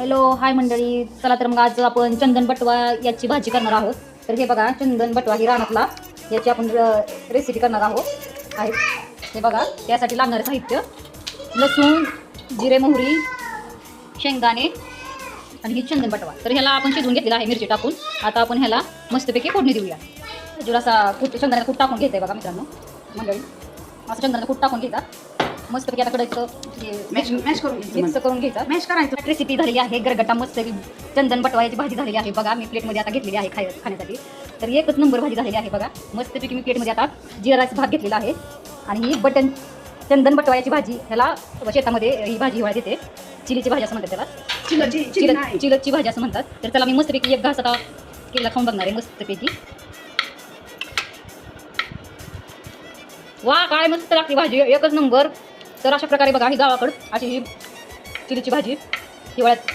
Hello hi मंडळी. चला तर मग आज आपण चंदन बटवा याची भाजी करणार आहोत. तर हे बघा चंदन बटवा ही रानातला याची आपण रेसिपी करणार आहोत. आहे. हे बघा त्यासाठी लागणारं साहित्य लसूण जिरे मोहरी शेंगदाणे आणि ही चंदन बटवा. तर ह्याला आपण शिजवून घेतलेला आहे मिरची टाकून. आता आपण ह्याला मस्तपैकी फोडणी देऊया. जर असा कूट चंदनाचा खूप टाकून घेत आहे बघा मित्रांनो. मंडळी असं चंदनाचा खूप टाकून घेतात मस्तपैकी आता कडायचं मॅश मॅश करून घ्यायचं मिक्स करून घ्यायचा. मॅश करायचं. रेसिपी झालेली आहे गरगटा मस्त चंदन बटवायची भाजी झालेली आहे. बघा मी प्लेटमध्ये आता घेतलेली आहे खाय खाण्यासाठी. तर एकच नंबर भाजी झालेली आहे बघा. मस्तपैकी मी प्लेटमध्ये आता जिराचा भात घेतलेला आहे. आणि ही बटन चंदन बटवायची भाजी ह्याला शेतामध्ये ही भाजी हिवाळ्यात येते. चिलीची भाजी असं म्हणतात त्याला. चिलची चिली चिलत नाही. चिलतची भाजी असं म्हणतात. तर त्याला मी मस्तपैकी एक घास आता केला खाऊन बघणार आहे मस्तपैकी. वा काय मस्त लागते भाजी. एकच नंबर तर अशा प्रकारे बघा ही गावाकडं अशी ही चिलीची भाजी हिवाळ्यात